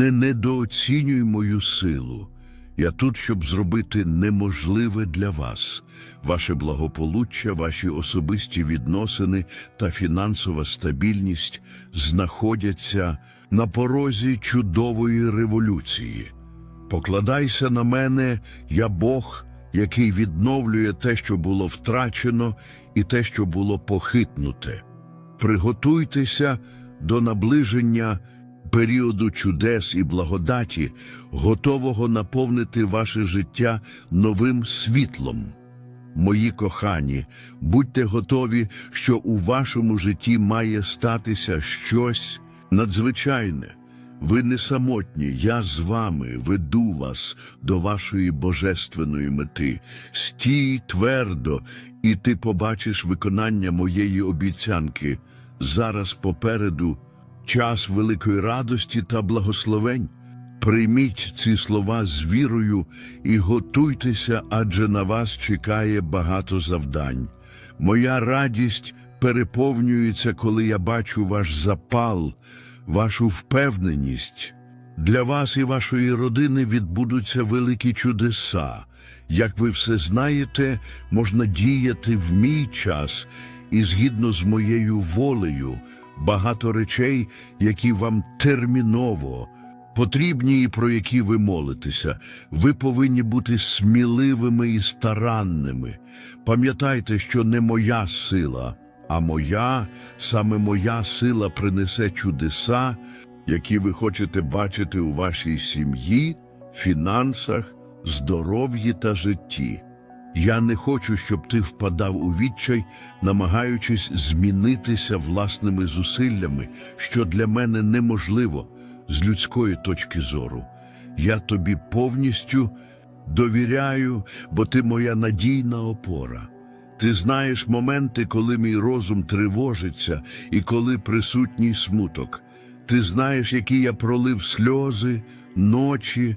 Не недооцінюй мою силу. Я тут, щоб зробити неможливе для вас. Ваше благополуччя, ваші особисті відносини та фінансова стабільність знаходяться на порозі чудової революції. Покладайся на мене, я Бог, який відновлює те, що було втрачено, і те, що було похитнуте. Приготуйтеся до наближення періоду чудес і благодаті, готового наповнити ваше життя новим світлом. Мої кохані, будьте готові, що у вашому житті має статися щось надзвичайне. Ви не самотні, я з вами веду вас до вашої божественної мети. Стій твердо, і ти побачиш виконання моєї обіцянки. Зараз попереду час великої радості та благословень. Прийміть ці слова з вірою і готуйтеся, адже на вас чекає багато завдань. Моя радість переповнюється, коли я бачу ваш запал, вашу впевненість. Для вас і вашої родини відбудуться великі чудеса. Як ви все знаєте, можна діяти в мій час і згідно з моєю волею, багато речей, які вам терміново потрібні і про які ви молитеся. Ви повинні бути сміливими і старанними. Пам'ятайте, що не моя сила, а моя, саме моя сила принесе чудеса, які ви хочете бачити у вашій сім'ї, фінансах, здоров'ї та житті. Я не хочу, щоб ти впадав у відчай, намагаючись змінитися власними зусиллями, що для мене неможливо з людської точки зору. Я тобі повністю довіряю, бо ти моя надійна опора. Ти знаєш моменти, коли мій розум тривожиться і коли присутній смуток. Ти знаєш, які я пролив сльози, ночі,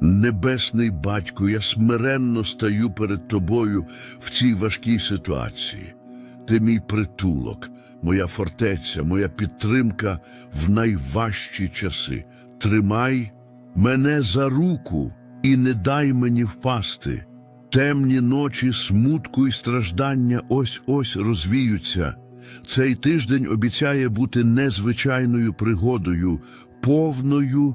Небесний батьку, я смиренно стаю перед тобою в цій важкій ситуації. Ти мій притулок, моя фортеця, моя підтримка в найважчі часи. Тримай мене за руку і не дай мені впасти. Темні ночі смутку і страждання ось ось розвіються. Цей тиждень обіцяє бути незвичайною пригодою, повною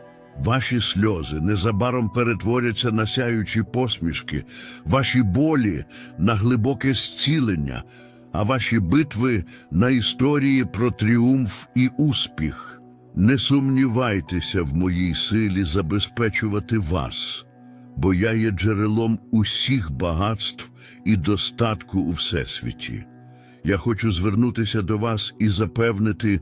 Ваші сльози незабаром перетворяться на сяючі посмішки, ваші болі на глибоке зцілення, а ваші битви на історії про тріумф і успіх. Не сумнівайтеся в моїй силі забезпечувати вас, бо я є джерелом усіх багатств і достатку у всесвіті. Я хочу звернутися до вас і запевнити,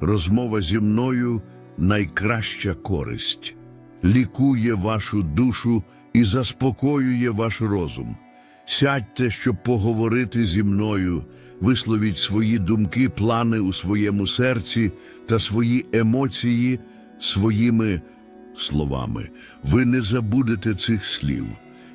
Розмова зі мною найкраща користь, лікує вашу душу і заспокоює ваш розум. Сядьте, щоб поговорити зі мною, висловіть свої думки, плани у своєму серці та свої емоції своїми словами. Ви не забудете цих слів.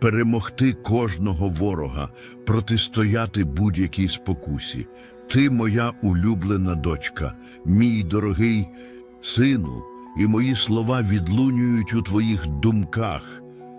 перемогти кожного ворога, протистояти будь-якій спокусі. Ти моя улюблена дочка, мій дорогий сину, і мої слова відлунюють у твоїх думках,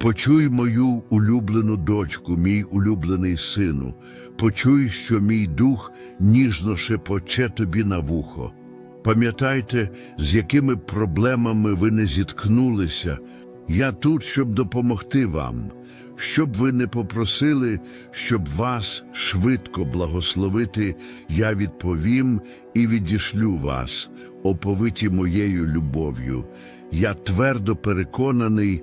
Почуй мою улюблену дочку, мій улюблений сину, почуй, що мій дух ніжно шепоче тобі на вухо. Пам'ятайте, з якими проблемами ви не зіткнулися. Я тут, щоб допомогти вам, щоб ви не попросили, щоб вас швидко благословити, я відповім і відішлю вас, оповиті моєю любов'ю. Я твердо переконаний,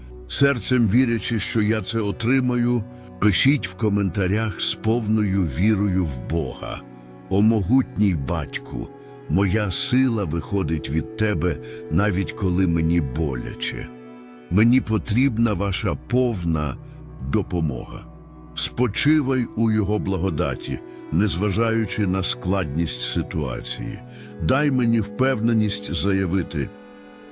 серцем вірячи, що я це отримаю, пишіть в коментарях з повною вірою в Бога. О могутній батьку, моя сила виходить від тебе, навіть коли мені боляче. Мені потрібна ваша повна допомога. Спочивай у Його благодаті, незважаючи на складність ситуації. Дай мені впевненість заявити,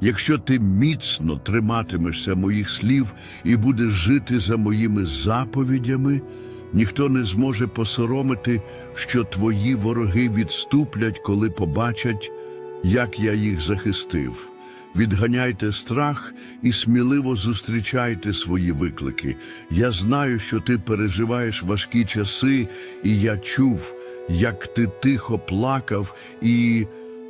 Якщо ти міцно триматимешся моїх слів і будеш жити за моїми заповідями, ніхто не зможе посоромити, що твої вороги відступлять, коли побачать, як я їх захистив. Відганяйте страх і сміливо зустрічайте свої виклики. Я знаю, що ти переживаєш важкі часи, і я чув, як ти тихо плакав і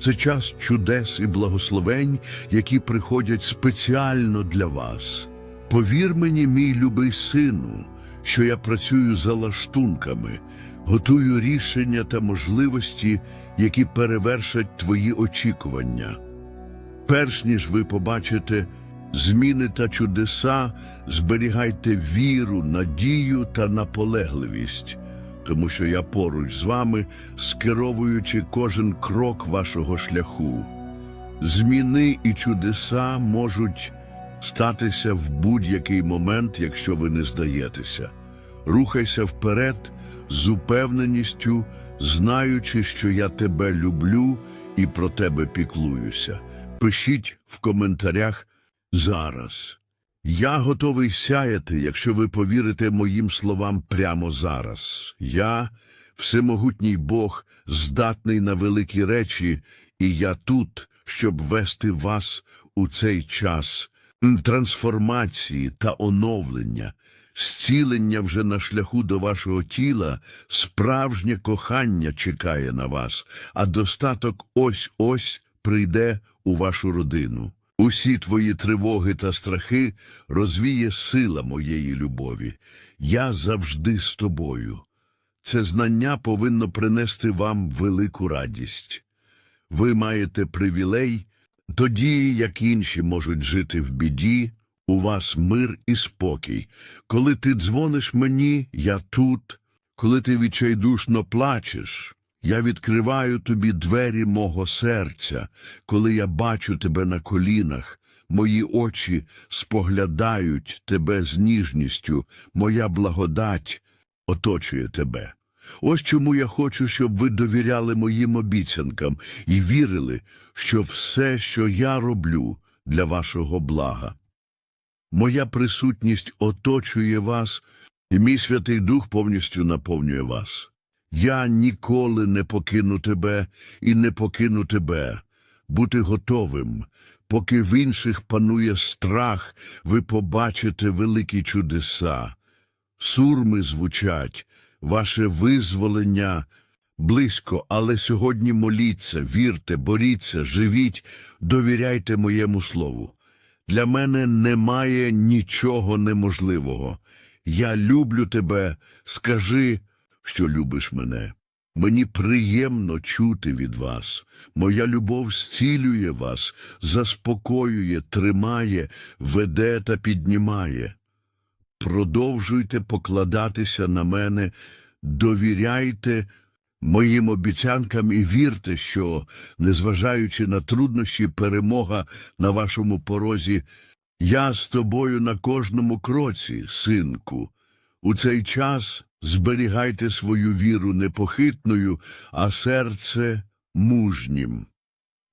Це час чудес і благословень, які приходять спеціально для вас. Повір мені, мій любий сину, що я працюю за лаштунками, готую рішення та можливості, які перевершать твої очікування. Перш ніж ви побачите зміни та чудеса, зберігайте віру, надію та наполегливість, тому що я поруч з вами, скеровуючи кожен крок вашого шляху. Зміни і чудеса можуть статися в будь-який момент, якщо ви не здаєтеся. Рухайся вперед з упевненістю, знаючи, що я тебе люблю і про тебе піклуюся. Пишіть в коментарях зараз. Я готовий сяяти, якщо ви повірите моїм словам прямо зараз. Я, всемогутній Бог, здатний на великі речі, і я тут, щоб вести вас у цей час трансформації та оновлення, зцілення вже на шляху до вашого тіла, справжнє кохання чекає на вас, а достаток ось-ось прийде у вашу родину. Усі твої тривоги та страхи розвіє сила моєї любові. Я завжди з тобою. Це знання повинно принести вам велику радість. Ви маєте привілей, тоді, як інші можуть жити в біді, у вас мир і спокій. Коли ти дзвониш мені, я тут. Коли ти відчайдушно плачеш, я відкриваю тобі двері мого серця. Коли я бачу тебе на колінах, мої очі споглядають тебе з ніжністю, моя благодать оточує тебе. Ось чому я хочу, щоб ви довіряли моїм обіцянкам і вірили, що все, що я роблю для вашого блага. Моя присутність оточує вас, і мій Святий Дух повністю наповнює вас. Я ніколи не покину тебе і не покину тебе. Бути готовим, поки в інших панує страх, ви побачите великі чудеса. Сурми звучать, ваше визволення близько, але сьогодні моліться, вірте, боріться, живіть, довіряйте моєму слову. Для мене немає нічого неможливого. Я люблю тебе, скажи, що любиш мене. Мені приємно чути від вас. Моя любов зцілює вас, заспокоює, тримає, веде та піднімає. Продовжуйте покладатися на мене, довіряйте моїм обіцянкам і вірте, що, незважаючи на труднощі, перемога на вашому порозі, я з тобою на кожному кроці, синку. У цей час зберігайте свою віру непохитною, а серце мужнім.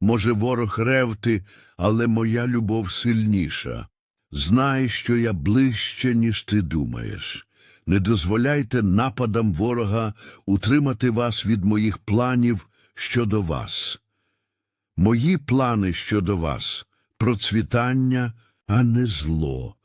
Може, ворог ревти, але моя любов сильніша. Знай, що я ближче, ніж ти думаєш. Не дозволяйте нападам ворога утримати вас від моїх планів щодо вас. Мої плани щодо вас процвітання, а не зло.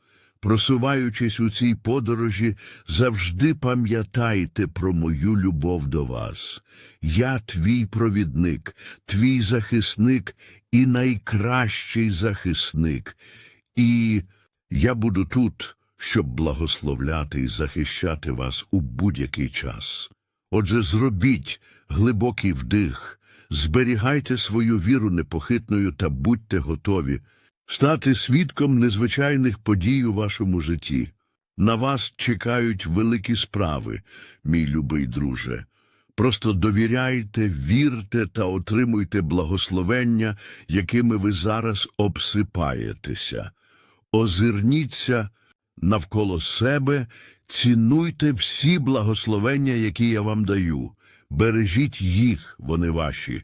Просуваючись у цій подорожі, завжди пам'ятайте про мою любов до вас. Я твій провідник, твій захисник і найкращий захисник. І я буду тут, щоб благословляти і захищати вас у будь-який час. Отже, зробіть глибокий вдих, зберігайте свою віру непохитною та будьте готові стати свідком незвичайних подій у вашому житті. На вас чекають великі справи, мій любий друже. Просто довіряйте, вірте та отримуйте благословення, якими ви зараз обсипаєтеся. Озирніться навколо себе, цінуйте всі благословення, які я вам даю. Бережіть їх, вони ваші.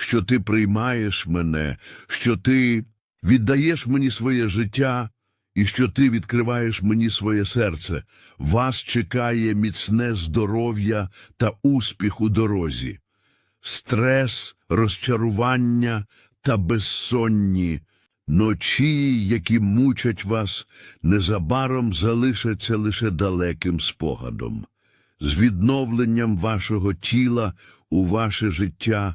що ти приймаєш мене, що ти віддаєш мені своє життя і що ти відкриваєш мені своє серце. Вас чекає міцне здоров'я та успіх у дорозі. Стрес, розчарування та безсонні ночі, які мучать вас, незабаром залишаться лише далеким спогадом. З відновленням вашого тіла у ваше життя